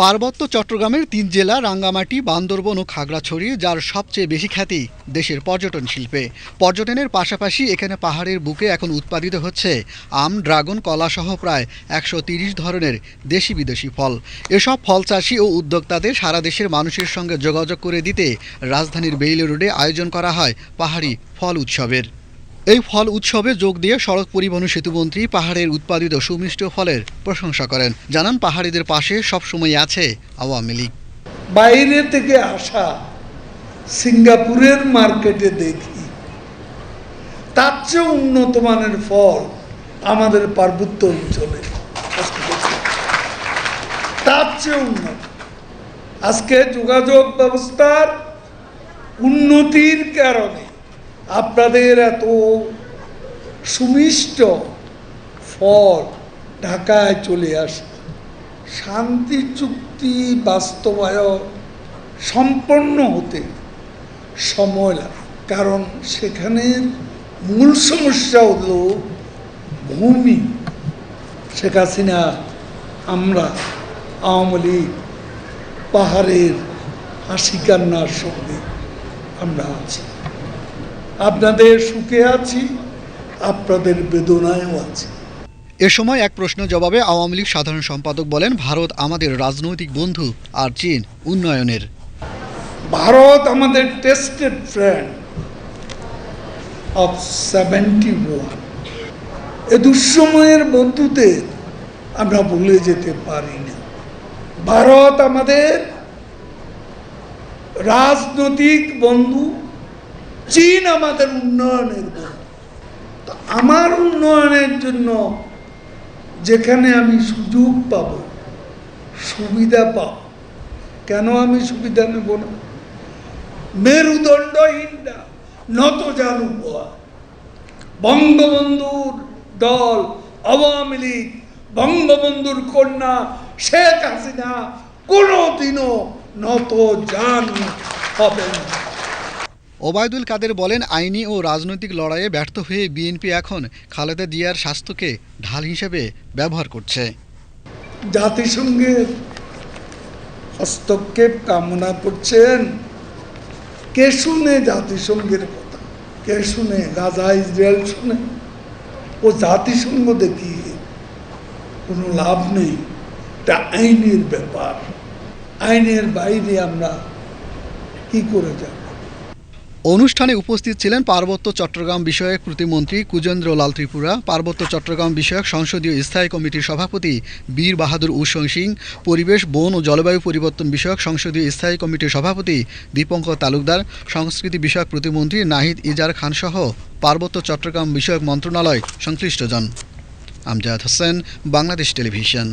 পার্বত্য চট্টগ্রামের তিন জেলা, রাঙ্গামাটি, বান্দরবন ও খাগড়াছড়ি, যার সবচেয়ে বেশি খ্যাতি দেশের পর্যটন শিল্পে। পর্যটনের পাশাপাশি এখানে পাহাড়ের বুকে এখন উৎপাদিত হচ্ছে আম, ড্রাগন কলাসহ প্রায় একশো ধরনের দেশি বিদেশি ফল। এসব ফল চাষি ও উদ্যোক্তাদের সারা দেশের মানুষের সঙ্গে যোগাযোগ করে দিতে রাজধানীর বেইলি রোডে আয়োজন করা হয় পাহাড়ি ফল উৎসবের। এই ফল উৎসবে যোগ দিয়ে সড়ক পরিবহন সেতুমন্ত্রী পাহাড়ের উৎপাদিত সুমিষ্ট ফলের প্রশংসা করেন। জানান, পাহাড়িদের পাশে সবসময় আছে আওয়ামী লীগ। বাইরে থেকে আসা সিঙ্গাপুরের মার্কেটে দেখি, তার চেয়ে উন্নত মানের ফল আমাদের পার্বত্য অঞ্চলে। তার চেয়ে উন্নত। আজকে যোগাযোগ ব্যবস্থার উন্নতির কারণে আপনাদের এত সুমিষ্ট ফল ঢাকায় চলে আসে। শান্তি চুক্তি বাস্তবায়ন সম্পন্ন হতে সময় লাগে। কারণ সেখানে মূল সমস্যা হলো ভূমি। শেখ হাসিনা, আমরা আওয়ামী লীগ, পাহাড়ের হাসি কান্নার সঙ্গে আমরা আছি। আপনাদের সুখে আছি আপনাদের বেদনায়ও আছি। এ সময় এক প্রশ্ন জবাবে আওয়ামী লীগ সাধারণ সম্পাদক বলেন ভারত আমাদের রাজনৈতিক বন্ধু আর চীন উন্নয়নের। ভারত আমাদের tested friend of seventy one এ দুঃসময়ের বন্ধুদের আমরা ভুলে যেতে পারি না। ভারত আমাদের রাজনৈতিক বন্ধু চীন আমাদের উন্নয়নের তো আমার উন্নয়নের জন্য যেখানে আমি সুযোগ পাব, সুবিধা পাব, কেন আমি সুবিধা নেব না? মেরুদণ্ডহীনটা নত জানু বঙ্গবন্ধুর দল, আওয়ামী লীগ, বঙ্গবন্ধুর কন্যা শেখ হাসিনা কোনোদিনও নত জানু হবে না। ওবায়দুল কাদের বলেন, আইনি ও রাজনৈতিক লড়াইয়ে ব্যর্থ হয়ে বিএনপি এখন খালেদা জিয়ার স্বাস্থ্যকে ঢাল হিসেবে ব্যবহার করছে। জাতিসংঘের হস্তক্ষেপ কামনা করছেন। কে শুনে জাতিসংঘের কথা? কে শুনে? গাজা ইসরায়েল শুনে? ও জাতিসংঘ দেখি কোনো লাভ নেই। এটা আইনের ব্যাপার। আইনের বাইরে আমরা কি করে যাব? অনুষ্ঠানে উপস্থিত ছিলেন পার্বত্য চট্টগ্রাম বিষয়ক প্রতিমন্ত্রী কুজেন্দ্র লাল ত্রিপুরা, পার্বত্য চট্টগ্রাম বিষয়ক সংসদীয় স্থায়ী কমিটির সভাপতি বীর বাহাদুর উসং সিং, পরিবেশ, বন ও জলবায়ু পরিবর্তন বিষয়ক সংসদীয় স্থায়ী কমিটির সভাপতি দীপঙ্কর তালুকদার, সংস্কৃতি বিষয়ক প্রতিমন্ত্রী নাহিদ ইজার খান সহ পার্বত্য চট্টগ্রাম বিষয়ক মন্ত্রণালয় সংশ্লিষ্টজন। আমজাদ হোসেন, বাংলাদেশ টেলিভিশন।